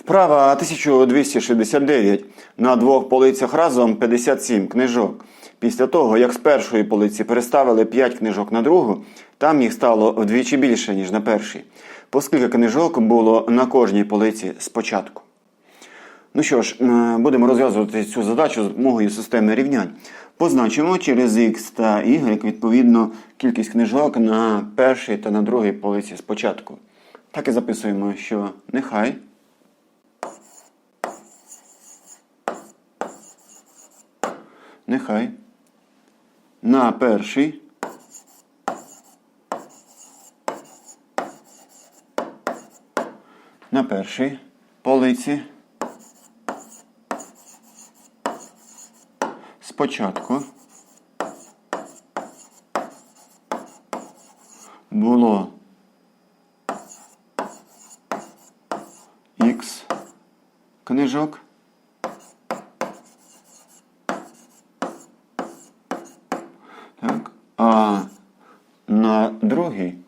Вправа 1269. На двох полицях разом 57 книжок. Після того, як з першої полиці переставили 5 книжок на другу, там їх стало вдвічі більше, ніж на першій. Оскільки книжок було на кожній полиці спочатку. Ну що ж, е, будемо розв'язувати цю задачу за допомогою системи рівнянь. Позначимо через x та y відповідно кількість книжок на першій та на другій полиці спочатку. Так і записуємо, що нехай нехай. На першій на першій полиці. Спочатку. Було. X книжок. Так. А на другій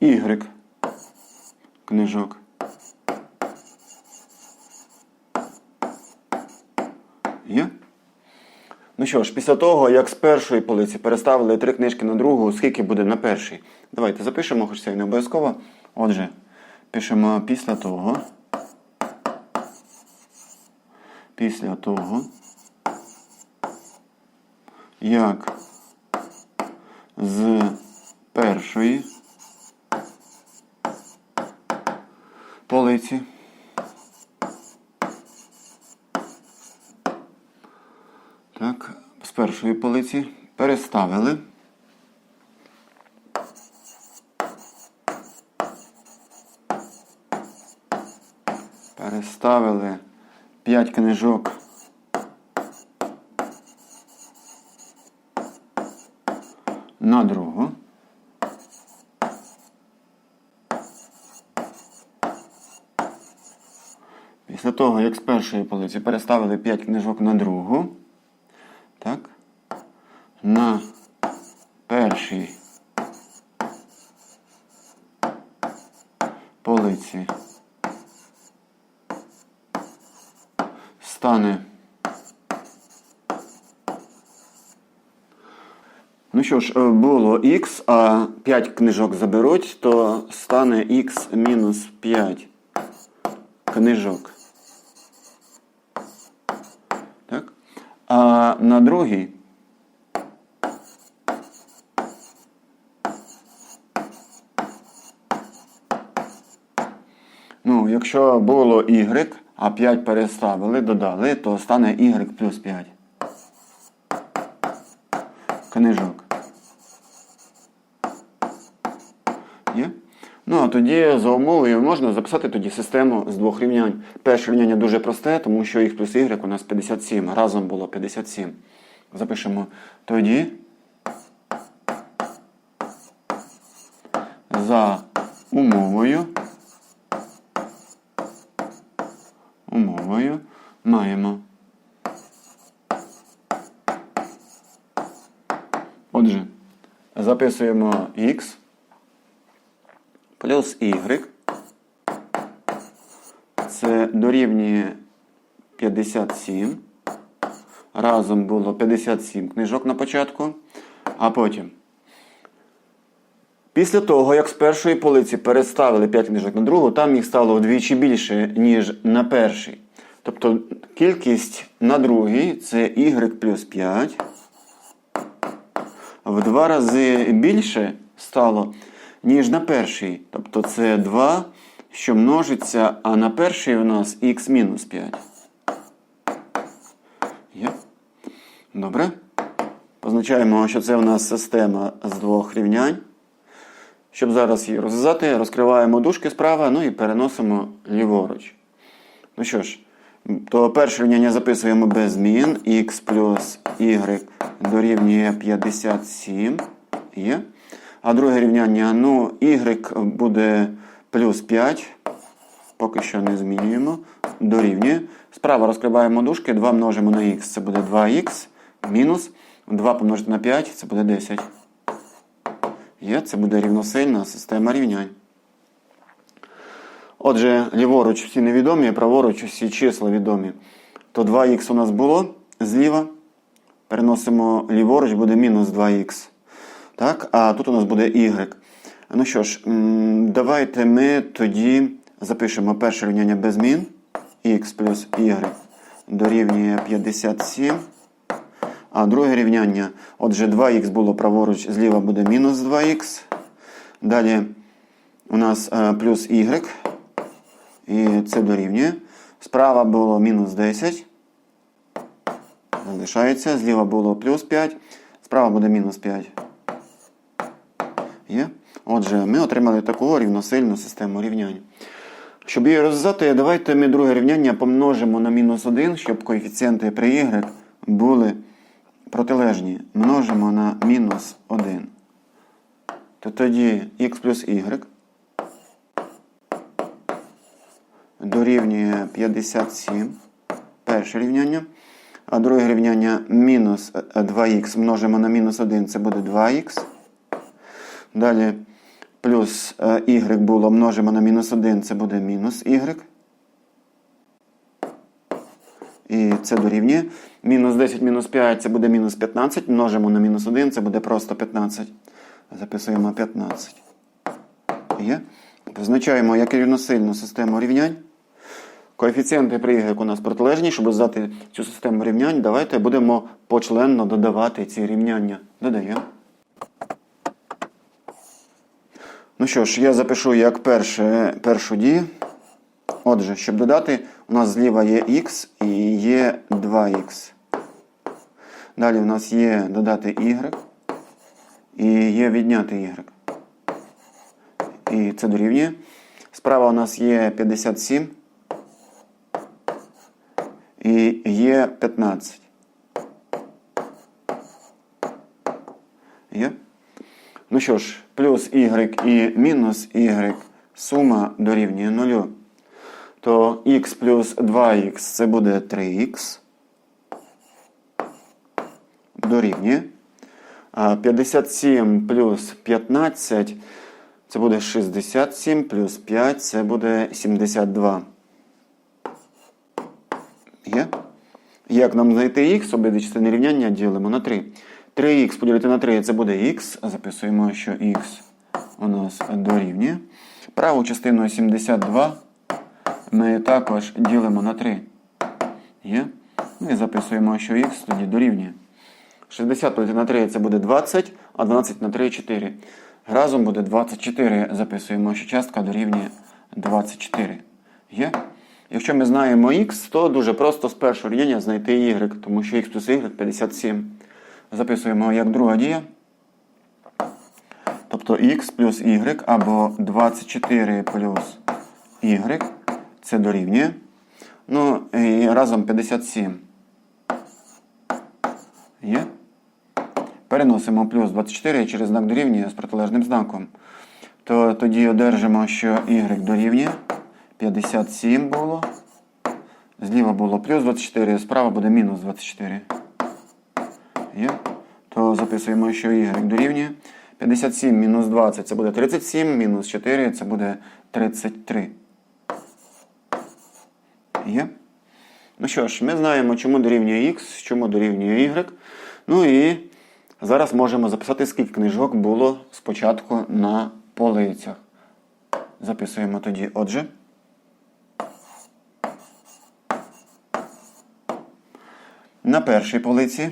Y книжок. Є? Ну що ж, після того, як з першої полиці переставили три книжки на другу, скільки буде на першій? Давайте запишемо, хоч це і не обов'язково. Отже, пишемо після того. Після того, як з першої полиці Так, з першої полиці переставили. Переставили 5 книжок. На другу. Після того, як з першої полиці переставили 5 книжок на другу, так, на першій полиці стане. Ну що ж, було х, а 5 книжок заберуть, то стане х мінус 5 книжок. Так? Другій Ну, якщо було y, а 5 переставили, додали, то стане y плюс 5. Книжок. Є? Ну, тоді за умовою можна записати тоді систему з двох рівнянь. Перше рівняння дуже просте, тому що x плюс y у нас 57. Разом було 57. Запишемо тоді. За умовою. Умовою маємо. Отже, записуємо x плюс y. Це дорівнює 57. Разом було 57 книжок на початку. А потім. Після того, як з першої полиці переставили 5 книжок на другу, там їх стало вдвічі більше, ніж на першій. Тобто кількість на другій це y плюс 5. В два рази більше стало, ніж на першій. Тобто це 2, що множиться, а на першій у нас х мінус 5. Є? Добре. Позначаємо, що це у нас система з двох рівнянь. Щоб зараз її розв'язати, розкриваємо дужки справа, ну і переносимо ліворуч. Ну що ж, то перше рівняння записуємо без змін. х плюс y дорівнює 57. Є. А друге рівняння, ну, y буде плюс 5. Поки що не змінюємо. Дорівнює. Справа розкриваємо дужки, 2 множимо на х, це буде 2х. Мінус 2 помножити на 5, це буде 10. Є, це буде рівносильна система рівнянь. Отже, ліворуч всі невідомі, праворуч всі числа відомі. То 2х у нас було зліва. Переносимо ліворуч, буде мінус 2х. Так? А тут у нас буде y. Ну що ж, давайте ми тоді запишемо перше рівняння без змін. х плюс y дорівнює 57. А друге рівняння, отже, 2х було праворуч, зліва буде мінус 2х. Далі у нас е, плюс y. І це дорівнює. Справа було мінус 10. Залишається. Зліва було плюс 5. Справа буде мінус 5. Є? Отже, ми отримали таку рівносильну систему рівнянь. Щоб її розв'язати, давайте ми друге рівняння помножимо на мінус 1, щоб коефіцієнти при y були протилежні. Множимо на мінус 1. То тоді х плюс y дорівнює 57. Перше рівняння. А друге рівняння мінус 2х множимо на мінус 1, це буде 2х. Далі плюс е, y було множимо на мінус 1, це буде мінус y. І це дорівнює. Мінус 10 мінус 5 це буде мінус 15. Множимо на мінус 1, це буде просто 15. Записуємо 15. Є. Позначаємо як рівносильну систему рівнянь. Коефіцієнти при y у нас протилежні. Щоб роздати цю систему рівнянь, давайте будемо почленно додавати ці рівняння. Додаємо. Ну що ж, я запишу як перше, першу дію. Отже, щоб додати, у нас зліва є х і є 2х. Далі у нас є додати y і є відняти y. І це дорівнює. Справа у нас є 57 і є 15. Є? Ну що ж, плюс y і мінус y сума дорівнює 0. То х плюс 2х це буде 3х. Дорівнює. 57 плюс 15 це буде 67 плюс 5 це буде 72. Є? Як нам знайти х, обидві частини рівняння ділимо на 3. 3х поділити на 3 це буде х. Записуємо, що х у нас дорівнює. Праву частину 72 ми також ділимо на 3. Є? Ну і записуємо, що х тоді дорівнює. 60 поділити на 3 це буде 20, а 12 на 3 4. Разом буде 24. Записуємо, що частка дорівнює 24. Є? Якщо ми знаємо х, то дуже просто з першого рівняння знайти y, тому що х плюс y 57. Записуємо як друга дія. Тобто х плюс y або 24 плюс y. Це дорівнює. Ну, і разом 57. Є? Переносимо плюс 24 через знак дорівнює з протилежним знаком. То тоді одержимо, що y дорівнює. 57 було. Зліва було плюс 24, справа буде мінус 24. Є? То записуємо, що y дорівнює. 57 мінус 20 це буде 37, мінус 4 це буде 33. Є? Ну що ж, ми знаємо, чому дорівнює х, чому дорівнює y. Ну і зараз можемо записати, скільки книжок було спочатку на полицях. Записуємо тоді, отже. На першій полиці.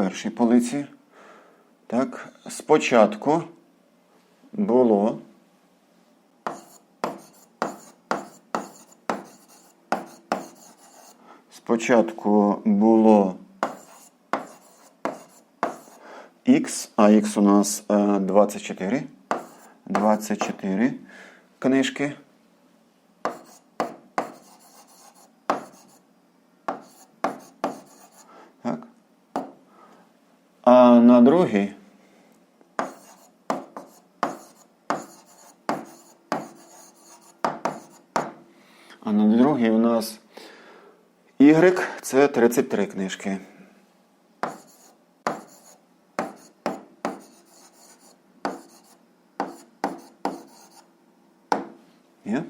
Першій полиці. Так, спочатку було. Спочатку було X, а X у нас е, 24. 24 книжки. Так. А на другій А на другій у нас Y це 33 книжки. Є?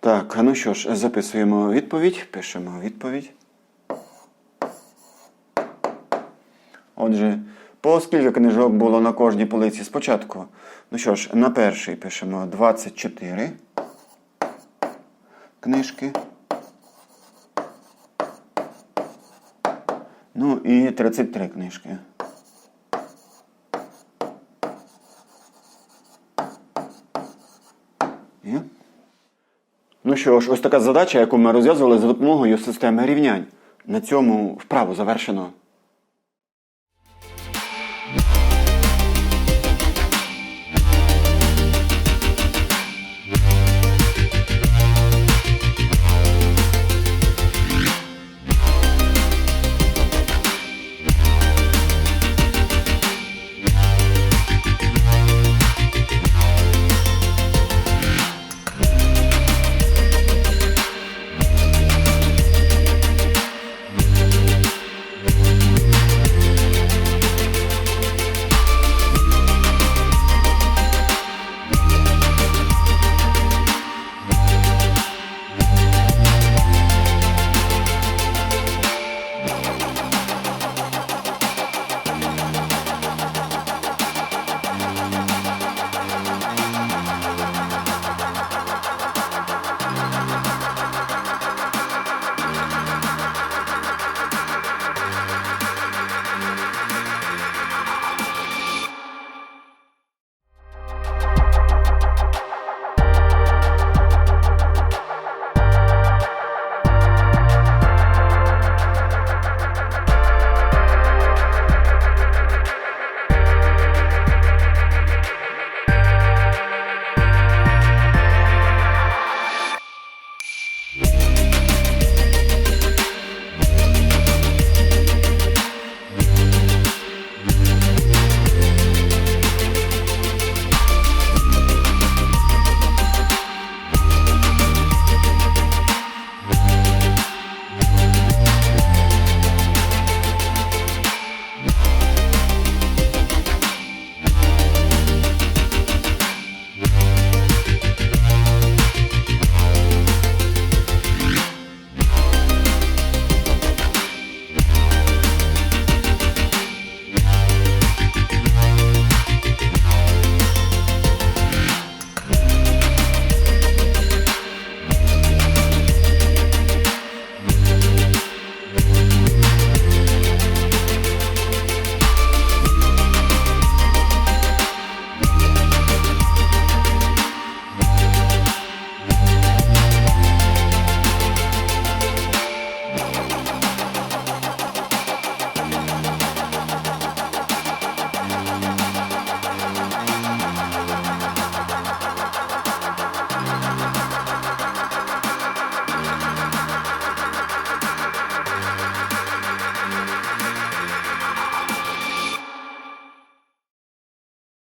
Так, ну що ж, записуємо відповідь, пишемо відповідь. Отже, по скільки книжок було на кожній полиці спочатку? Ну що ж, на перший пишемо 24 книжки. Ну і 33 книжки. Є? Ну що ж, ось така задача, яку ми розв'язували за допомогою системи рівнянь. На цьому вправу завершено.